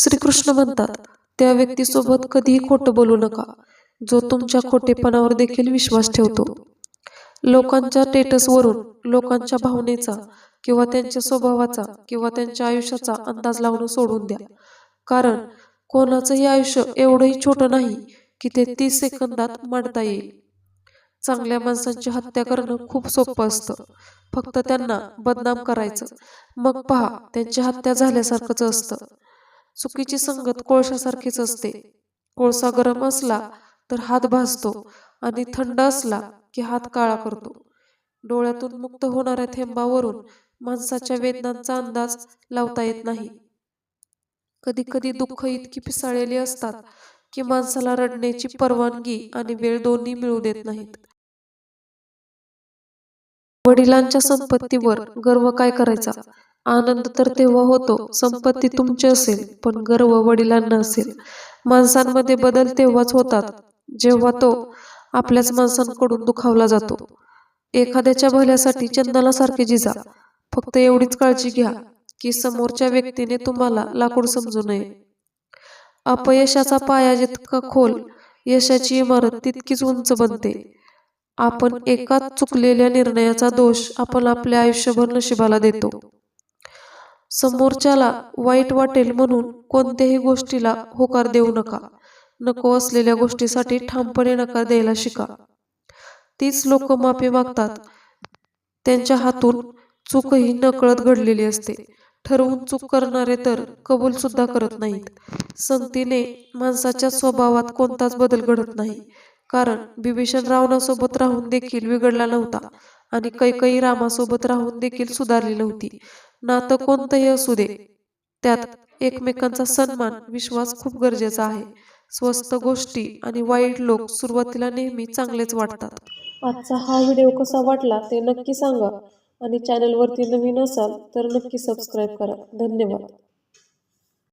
श्रीकृष्ण म्हणतात त्या व्यक्तीसोबत कधीही खोटं बोलू नका. जो तुमच्या खोटेपणावर देखील विश्वास ठेवतो. लोकांच्या स्टेटसवरून लोकांच्या भावनेचा किंवा त्यांच्या स्वभावाचा किंवा त्यांच्या आयुष्याचा अंदाज लावणं सोडून द्या. कारण कोणाचंही आयुष्य एवढंही छोटं नाही की ते तीस सेकंदात मांडता येईल. चांगल्या माणसांची हत्या करणं खूप सोपं असतं. फक्त त्यांना बदनाम करायचं. मग पहा त्यांची हत्या झाल्यासारखंच असतं. चुकीची संगत कोळशासारखीच असते. कोळसा गरम असला तर हात भाजतो आणि थंड असला की हात काळा करतो. डोळ्यातून मुक्त होणाऱ्या थेंबावरून माणसाच्या वेदनांचा अंदाज लावता येत नाही. कधी कधी दुःख इतकी पिसाळलेली असतात की माणसाला रडण्याची परवानगी आणि वेळ दोन्ही मिळू देत नाहीत. वडिलांच्या संपत्तीवर गर्व काय करायचा? आनंद तर तेव्हा होतो संपत्ती तुमची असेल पण गर्व वडिलांना असेल. माणसांमध्ये बदल तेव्हाच होतात जेव्हा तो आपल्याच माणसांकडून दुखावला जातो. एखाद्याच्या भल्यासाठी चंदनासारखे जिजा. फक्त एवढीच काळजी घ्या की समोरच्या व्यक्तीने तुम्हाला लाकूड समजू नये. अपयशाचा पाया जितका खोल यशाची इमारत तितकीच उंच बनते. आपण एकाच चुकलेल्या निर्णयाचा दोष आपण आपल्या आयुष्यभर नशिबाला देतो. समोरच्याला वाईट वाटेल म्हणून कोणत्याही गोष्टीला होकार देऊ नका. नको असलेल्या गोष्टीसाठी ठामपणे नकार द्यायला शिका. तीच लोक माफी मागतात. त्यांच्या हातून चूकही नकळत घडलेली असते. ठरवून चूक करणारे तर कबूल सुद्धा करत नाहीत. संगतीने माणसाच्या स्वभावात कोणताच बदल घडत नाही. कारण बिभीषण रावणासोबत राहून देखील बिघडला नव्हता आणि कैकई रामासोबत राहून देखील सुधारली नव्हती. नातं कोणतंही असू दे. त्यात एकमेकांचा सन्मान विश्वास खूप गरजेचा आहे. स्वस्त गोष्टी आणि वाईट लोक सुरुवातीला नेहमी चांगलेच वाटतात. आजचा हा व्हिडिओ कसा वाटला ते नक्की सांगा. आणि चॅनलवरती नवीन असाल तर नक्की सबस्क्राईब करा. धन्यवाद.